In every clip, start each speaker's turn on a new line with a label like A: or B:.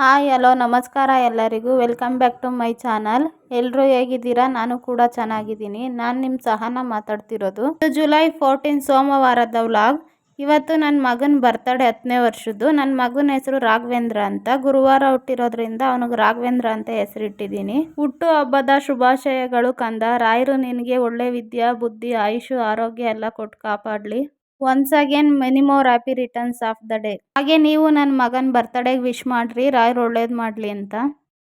A: Hi, hello, ನಮಸ್ಕಾರ ಎಲ್ಲರಿಗೂ. Welcome back to my channel. ಎಲ್ಲರೂ ಹೇಗಿದ್ದೀರಾ? ನಾನು ಕೂಡ ಚೆನ್ನಾಗಿದ್ದೀನಿ. ನಾನು ನಿಮ್ಮ ಸಹನ ಮಾತಾಡ್ತಿರೋದು. ಇದು ಜುಲೈ ಫೋರ್ಟೀನ್, ಸೋಮವಾರದ ವ್ಲಾಗ್. ಇವತ್ತು ನನ್ನ ಮಗನ ಬರ್ತಡೇ ಹತ್ತನೇ ವರ್ಷದ್ದು. ನನ್ನ ಮಗನ ಹೆಸರು ರಾಘವೇಂದ್ರ ಅಂತ. ಗುರುವಾರ ಹುಟ್ಟಿರೋದ್ರಿಂದ ಅವನಿಗೆ ರಾಘವೇಂದ್ರ ಅಂತ ಹೆಸರಿಟ್ಟಿದ್ದೀನಿ. ಹುಟ್ಟು ಹಬ್ಬದ ಶುಭಾಶಯಗಳು ಕಂದ. ರಾಯರು ನಿನಗೆ ಒಳ್ಳೆ ವಿದ್ಯಾ, ಬುದ್ಧಿ, ಆಯುಷು, ಆರೋಗ್ಯ ಎಲ್ಲ ಕೊಟ್ಟು ಕಾಪಾಡಲಿ. Once again many more happy returns of the day ಹಾಗೆ ನೀವು ನನ್ನ ಮಗನ ಬರ್ತಡೇಗೆ ವಿಶ್ ಮಾಡ್ರಿ. ರಾಯ್ ಒಳ್ಳೇದು ಮಾಡಲಿ ಅಂತ.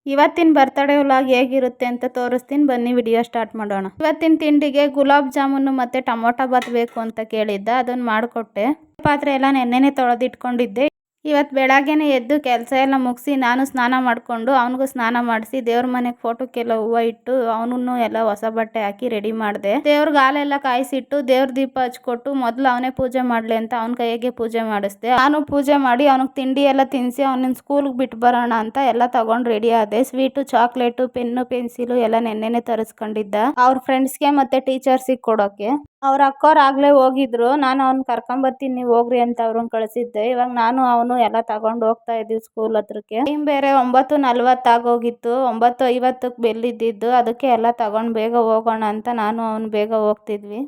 A: ಇವತ್ತಿನ ಬರ್ತಡೇ ವ್ಲಾಗ್ ಹೇಗಿರುತ್ತೆ ಅಂತ ತೋರಿಸ್ತೀನಿ. ಬನ್ನಿ ವಿಡಿಯೋ ಸ್ಟಾರ್ಟ್ ಮಾಡೋಣ. ಇವತ್ತಿನ ತಿಂಡಿಗೆ ಗುಲಾಬ್ ಜಾಮೂನು ಮತ್ತು ಟೊಮೊಟೊ ಬಾತ್ ಬೇಕು ಅಂತ ಕೇಳಿದ್ದ. ಅದನ್ನು ಮಾಡಿಕೊಟ್ಟೆ. ಪಾತ್ರೆ ಎಲ್ಲ ನೆನ್ನೆನೆ ತೊಳೆದಿಟ್ಕೊಂಡಿದ್ದೆ. ಇವತ್ತು ಬೆಳಗ್ಗೆನೇ ಎದ್ದು ಕೆಲಸ ಎಲ್ಲ ಮುಗಿಸಿ ನಾನು ಸ್ನಾನ ಮಾಡಿಕೊಂಡು ಅವನಿಗೂ ಸ್ನಾನ ಮಾಡಿಸಿ ದೇವ್ರ ಮನೆಗೆ ಫೋಟೋಕ್ಕೆಲ್ಲ ಹೂವು ಇಟ್ಟು ಅವನನ್ನು ಎಲ್ಲ ಹೊಸ ಬಟ್ಟೆ ಹಾಕಿ ರೆಡಿ ಮಾಡಿದೆ. ದೇವ್ರಿಗೆ ಹಾಲೆಲ್ಲ ಕಾಯಿಸಿಟ್ಟು ದೇವ್ರ ದೀಪ ಹಚ್ಕೊಟ್ಟು ಮೊದಲು ಅವನೇ ಪೂಜೆ ಮಾಡಲಿ ಅಂತ ಅವನ ಕೈಗೆ ಪೂಜೆ ಮಾಡಿಸ್ದೆ. ನಾನು ಪೂಜೆ ಮಾಡಿ ಅವನಿಗೆ ತಿಂಡಿ ಎಲ್ಲ ತಿನ್ನಿಸಿ ಅವನಿನ ಸ್ಕೂಲ್ಗೆ ಬಿಟ್ಟು ಬರೋಣ ಅಂತ ಎಲ್ಲ ತಗೊಂಡು ರೆಡಿ ಆದೆ. ಸ್ವೀಟು ಚಾಕ್ಲೇಟು ಪೆನ್ನು ಪೆನ್ಸಿಲು ಎಲ್ಲ ನೆನ್ನೆನೆ ತರಿಸ್ಕೊಂಡಿದ್ದ. ಅವ್ರ ಫ್ರೆಂಡ್ಸ್ಗೆ ಮತ್ತೆ ಟೀಚರ್ಸಿಗೆ ಕೊಡೋಕೆ. ಅವ್ರ ಅಕ್ಕೋರು ಆಗಲೇ ಹೋಗಿದ್ರು. ನಾನು ಅವ್ನ ಕರ್ಕೊಂಬರ್ತೀನಿ ನೀವು ಹೋಗ್ರಿ ಅಂತ ಅವ್ರನ್ನ ಕಳಿಸಿದ್ದೆ. ಇವಾಗ ನಾನು ಅವನು ಎಲ್ಲ ತಗೊಂಡು ಹೋಗ್ತಾ ಇದ್ದೀವಿ ಸ್ಕೂಲ್ ಹತ್ರಕ್ಕೆ. ಟೈಮ್ ಬೇರೆ ಒಂಬತ್ತು ನಲ್ವತ್ತಾಗೋಗಿತ್ತು ಒಂಬತ್ತು ಐವತ್ತಕ್ಕೆ ಬೆಲ್ ಇದ್ದಿದ್ದು. ಅದಕ್ಕೆ ಎಲ್ಲ ತಗೊಂಡು ಬೇಗ ಹೋಗೋಣ ಅಂತ ನಾನು ಅವ್ನು ಬೇಗ ಹೋಗ್ತಿದ್ವಿ.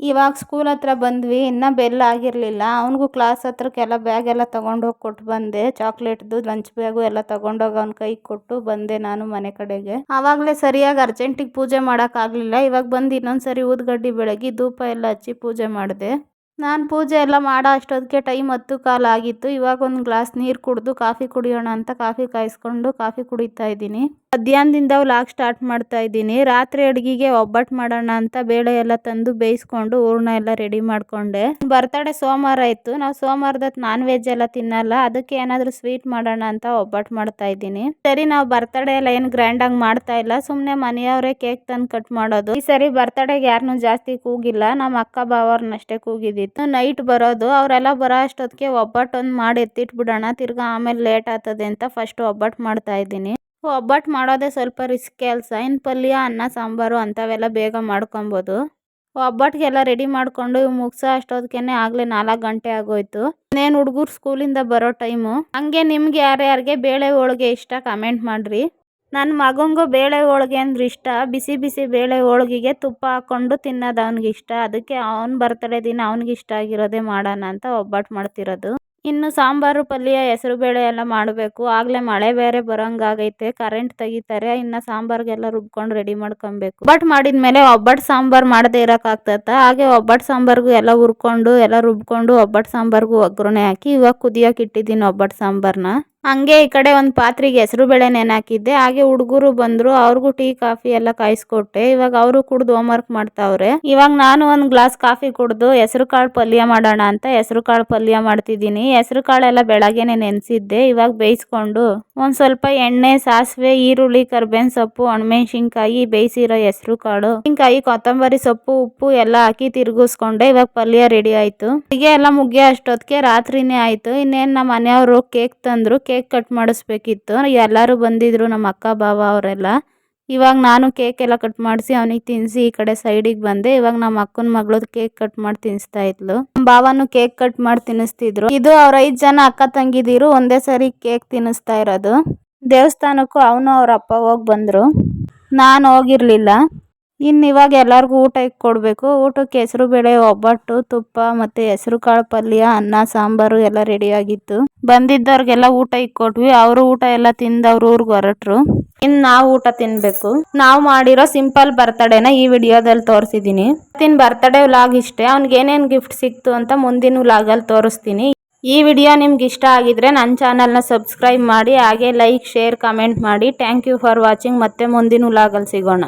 A: ಇವಾಗ ಸ್ಕೂಲ್ ಹತ್ರ ಬಂದ್ವಿ, ಇನ್ನೂ ಬೆಲ್ ಆಗಿರಲಿಲ್ಲ. ಅವನಿಗೂ ಕ್ಲಾಸ್ ಹತ್ರಕ್ಕೆಲ್ಲ ಬ್ಯಾಗೆಲ್ಲ ತೊಗೊಂಡೋಗಿ ಕೊಟ್ಟು ಬಂದೆ. ಚಾಕ್ಲೇಟ್ದು ಲಂಚ್ ಬ್ಯಾಗು ಎಲ್ಲ ತೊಗೊಂಡೋಗಿ ಅವ್ನ ಕೈಗೆ ಕೊಟ್ಟು ಬಂದೆ ನಾನು ಮನೆ ಕಡೆಗೆ. ಆವಾಗಲೇ ಸರಿಯಾಗಿ ಅರ್ಜೆಂಟಿಗೆ ಪೂಜೆ ಮಾಡೋಕ್ಕಾಗಲಿಲ್ಲ ಇವಾಗ ಬಂದು ಇನ್ನೊಂದ್ಸರಿ ಊದ್ಗಡ್ಡಿ ಬೆಳಗ್ಗೆ ಧೂಪ ಎಲ್ಲ ಹಚ್ಚಿ ಪೂಜೆ ಮಾಡಿದೆ. ನಾನು ಪೂಜೆ ಎಲ್ಲ ಮಾಡೋ ಅಷ್ಟೊತ್ತಿಗೆ ಟೈಮ್ ಹತ್ತು ಕಾಲ ಆಗಿತ್ತು. ಇವಾಗ ಒಂದು ಗ್ಲಾಸ್ ನೀರು ಕುಡಿದು ಕಾಫಿ ಕುಡಿಯೋಣ ಅಂತ ಕಾಫಿ ಕಾಯಿಸ್ಕೊಂಡು ಕಾಫಿ ಕುಡಿತಾ ಇದ್ದೀನಿ. ಮಧ್ಯಾಹ್ನದಿಂದ ವ್ಲಾಗ್ ಸ್ಟಾರ್ಟ್ ಮಾಡ್ತಾ ಇದ್ದೀನಿ. ರಾತ್ರಿ ಅಡುಗೆಗೆ ಒಬ್ಬಟ್ಟು ಮಾಡೋಣ ಅಂತ ಬೇಳೆ ಎಲ್ಲ ತಂದು ಬೇಯಿಸ್ಕೊಂಡು ಹೂರ್ಣ ಎಲ್ಲ ರೆಡಿ ಮಾಡ್ಕೊಂಡೆ. ಬರ್ತಡೇ ಸೋಮವಾರ ಇತ್ತು. ನಾವು ಸೋಮವಾರದತ್ತು ನಾನ್ ವೆಜ್ ಎಲ್ಲ ತಿನ್ನಲ್ಲ. ಅದಕ್ಕೆ ಏನಾದರೂ ಸ್ವೀಟ್ ಮಾಡೋಣ ಅಂತ ಒಬ್ಬಟ್ಟು ಮಾಡ್ತಾ ಇದ್ದೀನಿ. ಸರಿ, ನಾವು ಬರ್ತಡೇ ಎಲ್ಲ ಏನು ಗ್ರ್ಯಾಂಡಾಗಿ ಮಾಡ್ತಾ ಇಲ್ಲ. ಸುಮ್ಮನೆ ಮನೆಯವರೇ ಕೇಕ್ ತಂದು ಕಟ್ ಮಾಡೋದು. ಈ ಸರಿ ಬರ್ತಡೇಗೆ ಯಾರನ್ನೂ ಜಾಸ್ತಿ ಕೂಗಿಲ್ಲ. ನಮ್ಮ ಅಕ್ಕ ಬಾವರ್ನಷ್ಟೇ ಕೂಗಿದಿತ್ತು ನೈಟ್ ಬರೋದು. ಅವರೆಲ್ಲ ಬರೋ ಅಷ್ಟೊತ್ತಿಗೆ ಒಬ್ಬಟ್ಟು ಒಂದು ಮಾಡಿ ಎತ್ತಿಟ್ಬಿಡೋಣ. ತಿರ್ಗಾ ಆಮೇಲೆ ಲೇಟ್ ಆಗ್ತದೆ ಅಂತ ಫಸ್ಟ್ ಒಬ್ಬಟ್ಟು ಮಾಡ್ತಾ ಇದ್ದೀನಿ. ಒಬ್ಬಟ್ಟು ಮಾಡೋದೇ ಸ್ವಲ್ಪ ರಿಸ್ಕ್ ಕೆಲಸ ಇನ್ನು ಪಲ್ಯ, ಅನ್ನ, ಸಾಂಬಾರು ಅಂಥವೆಲ್ಲ ಬೇಗ ಮಾಡ್ಕೊಬೋದು. ಒಬ್ಬಟ್ಟಿಗೆಲ್ಲ ರೆಡಿ ಮಾಡಿಕೊಂಡು ಮುಗಿಸೋ ಅಷ್ಟೊತ್ತಿಗೆ ಆಗಲೇ ನಾಲ್ಕು ಗಂಟೆ ಆಗೋಯ್ತು. ಇನ್ನೇನು ಹುಡುಗರು ಸ್ಕೂಲಿಂದ ಬರೋ ಟೈಮು ಹಂಗೆ ನಿಮ್ಗೆ ಯಾರ್ಯಾರಿಗೆ ಬೇಳೆ ಹೋಳಿಗೆ ಇಷ್ಟ ಕಮೆಂಟ್ ಮಾಡಿರಿ. ನನ್ನ ಮಗಂಗೂ ಬೇಳೆ ಹೋಳಿಗೆ ಅಂದ್ರೆ ಇಷ್ಟ. ಬಿಸಿ ಬಿಸಿ ಬೇಳೆ ಹೋಳಿಗೆಗೆ ತುಪ್ಪ ಹಾಕ್ಕೊಂಡು ತಿನ್ನೋದು ಅವ್ನಿಗೆ ಇಷ್ಟ. ಅದಕ್ಕೆ ಅವ್ನ ಬರ್ತಡೇ ದಿನ ಅವ್ನಿಗೆ ಇಷ್ಟ ಆಗಿರೋದೇ ಮಾಡೋಣ ಅಂತ ಒಬ್ಬಟ್ಟು ಮಾಡ್ತಿರೋದು. ಇನ್ನು ಸಾಂಬಾರು, ಪಲ್ಯ, ಹೆಸರು ಬೇಳೆ ಎಲ್ಲ ಮಾಡಬೇಕು. ಆಗಲೇ ಮಳೆ ಬೇರೆ ಬರೋಂಗಾಗೈತೆ ಕರೆಂಟ್ ತೆಗಿತಾರೆ. ಇನ್ನು ಸಾಂಬಾರ್ಗೆಲ್ಲ ರುಬ್ಕೊಂಡು ರೆಡಿ ಮಾಡ್ಕೊಬೇಕು. ಒಬ್ಬಟ್ಟು ಮಾಡಿದ್ಮೇಲೆ ಒಬ್ಬಟ್ಟು ಸಾಂಬಾರು ಮಾಡದೇ ಇರೋಕ್ಕಾಗ್ತೈತೆ. ಹಾಗೆ ಒಬ್ಬಟ್ಟು ಸಾಂಬಾರ್ಗೂ ಎಲ್ಲ ಹುರ್ಕೊಂಡು, ಎಲ್ಲ ರುಬ್ಕೊಂಡು ಒಬ್ಬಟ್ಟು ಸಾಂಬಾರ್ಗೂ ಒಗ್ಗರಣೆ ಹಾಕಿ ಇವಾಗ ಕುದಿಯೋಕೆ ಇಟ್ಟಿದ್ದೀನಿ ಒಬ್ಬಟ್ಟು ಸಾಂಬಾರನ್ನ ಹಂಗೆ ಈ ಕಡೆ ಒಂದು ಪಾತ್ರೆಗೆ ಹೆಸರು ಬೇಳೆ ನೆನಾಕಿದ್ದೆ ಹಾಗೆ ಹುಡುಗರು ಬಂದ್ರು, ಅವ್ರಿಗೂ ಟೀ, ಕಾಫಿ ಎಲ್ಲ ಕಾಯಿಸ್ಕೊಟ್ಟೆ. ಇವಾಗ ಅವರು ಕುಡ್ದು ಹೋಮ್ವರ್ಕ್ ಮಾಡ್ತಾವ್ರೆ. ಇವಾಗ ನಾನು ಒಂದು ಗ್ಲಾಸ್ ಕಾಫಿ ಕುಡ್ದು, ಹೆಸರು ಕಾಳು ಪಲ್ಯ ಮಾಡೋಣ ಅಂತ ಹೆಸರು ಕಾಳು ಪಲ್ಯ ಮಾಡ್ತಿದ್ದೀನಿ. ಹೆಸರು ಕಾಳೆಲ್ಲ ಬೆಳಗ್ಗೆನೆ ನೆನೆಸಿದ್ದೆ. ಇವಾಗ ಬೇಯಿಸ್ಕೊಂಡು ಒಂದು ಸ್ವಲ್ಪ ಎಣ್ಣೆ, ಸಾಸಿವೆ, ಈರುಳ್ಳಿ, ಕರ್ಬೇವಿನ ಸೊಪ್ಪು, ಒಣಮೆಣಸಿನ್ಕಾಯಿ ಬೇಯಿಸಿರೋ ಹೆಸರು ಕಾಳು. ಮೆಣಸಿನ್ಕಾಯಿ ಕೊತ್ತಂಬರಿ ಸೊಪ್ಪು, ಉಪ್ಪು ಎಲ್ಲ ಹಾಕಿ ತಿರುಗಿಸ್ಕೊಂಡೆ. ಇವಾಗ ಪಲ್ಯ ರೆಡಿ ಆಯ್ತು. ಹೀಗೆ ಎಲ್ಲ ಮುಗಿಯೋ ಅಷ್ಟೊತ್ತಿಗೆ ರಾತ್ರಿನೇ ಆಯ್ತು. ಇನ್ನೇನ್ ನಮ್ಮ ಮನೆಯವರು ಕೇಕ್ ತಂದ್ರು. ಕೇಕ್ ಕಟ್ ಮಾಡಿಸ್ಬೇಕಿತ್ತು. ಎಲ್ಲರೂ ಬಂದಿದ್ರು, ನಮ್ಮ ಅಕ್ಕ, ಬಾವ ಅವರೆಲ್ಲ. ಇವಾಗ ನಾನು ಕೇಕ್ ಎಲ್ಲ ಕಟ್ ಮಾಡಿಸಿ ಅವನಿಗೆ ತಿನ್ನಿಸಿ ಈ ಕಡೆ ಸೈಡಿಗೆ ಬಂದೆ. ಇವಾಗ ನಮ್ಮ ಅಕ್ಕನ ಮಗಳು ಕೇಕ್ ಕಟ್ ಮಾಡಿ ತಿನ್ನಿಸ್ತಾ ಇದ್ಲು. ಬಾವನು ಕೇಕ್ ಕಟ್ ಮಾಡಿ ತಿನ್ನಿಸ್ತಿದ್ರು ಇದು ಅವ್ರ ಐದು ಜನ ಅಕ್ಕ ತಂಗಿದಿರು, ಒಂದೇ ಸರಿ ಕೇಕ್ ತಿನ್ನಿಸ್ತಾ ಇರೋದು. ದೇವಸ್ಥಾನಕ್ಕೂ ಅವನು ಅವ್ರ ಅಪ್ಪ ಹೋಗಿ ಬಂದರು. ನಾನು ಹೋಗಿರ್ಲಿಲ್ಲ. ಇನ್ನು ಇವಾಗ ಎಲ್ಲರಿಗೂ ಊಟ ಕೊಡಬೇಕು ಊಟಕ್ಕೆ ಹೆಸರು ಬೇಳೆ, ಒಬ್ಬಟ್ಟು, ತುಪ್ಪ ಮತ್ತು ಹೆಸರು ಕಾಳು ಪಲ್ಯ, ಅನ್ನ, ಸಾಂಬಾರು ಎಲ್ಲ ರೆಡಿಯಾಗಿತ್ತು ಬಂದಿದ್ದವ್ರಿಗೆಲ್ಲ ಊಟ ಇಕ್ಕೊಟ್ವಿ. ಅವರು ಊಟ ಎಲ್ಲ ತಿಂದು ಅವ್ರ ಊರಿಗೆ ಹೊರಟ್ರು. ಇನ್ನು ನಾವು ಊಟ ತಿನ್ಬೇಕು. ನಾವು ಮಾಡಿರೋ ಸಿಂಪಲ್ ಬರ್ತಡೇನ ಈ ವಿಡಿಯೋದಲ್ಲಿ ತೋರಿಸಿದ್ದೀನಿ ಇವತ್ತಿನ ಬರ್ತಡೇ ವ್ಲಾಗ್ ಇಷ್ಟೇ. ಅವ್ನಿಗೆ ಏನೇನು ಗಿಫ್ಟ್ ಸಿಕ್ತು ಅಂತ ಮುಂದಿನ ವ್ಲಾಗಲ್ಲಿ ತೋರಿಸ್ತೀನಿ. ಈ ವಿಡಿಯೋ ನಿಮ್ಗೆ ಇಷ್ಟ ಆಗಿದ್ರೆ ನನ್ನ ಚಾನಲ್ನ ಸಬ್ಸ್ಕ್ರೈಬ್ ಮಾಡಿ, ಹಾಗೆ ಲೈಕ್ ಶೇರ್ ಕಮೆಂಟ್ ಮಾಡಿ. ಥ್ಯಾಂಕ್ ಯು ಫಾರ್ ವಾಚಿಂಗ್ ಮತ್ತೆ ಮುಂದಿನ ವ್ಲಾಗಲ್ಲಿ ಸಿಗೋಣ.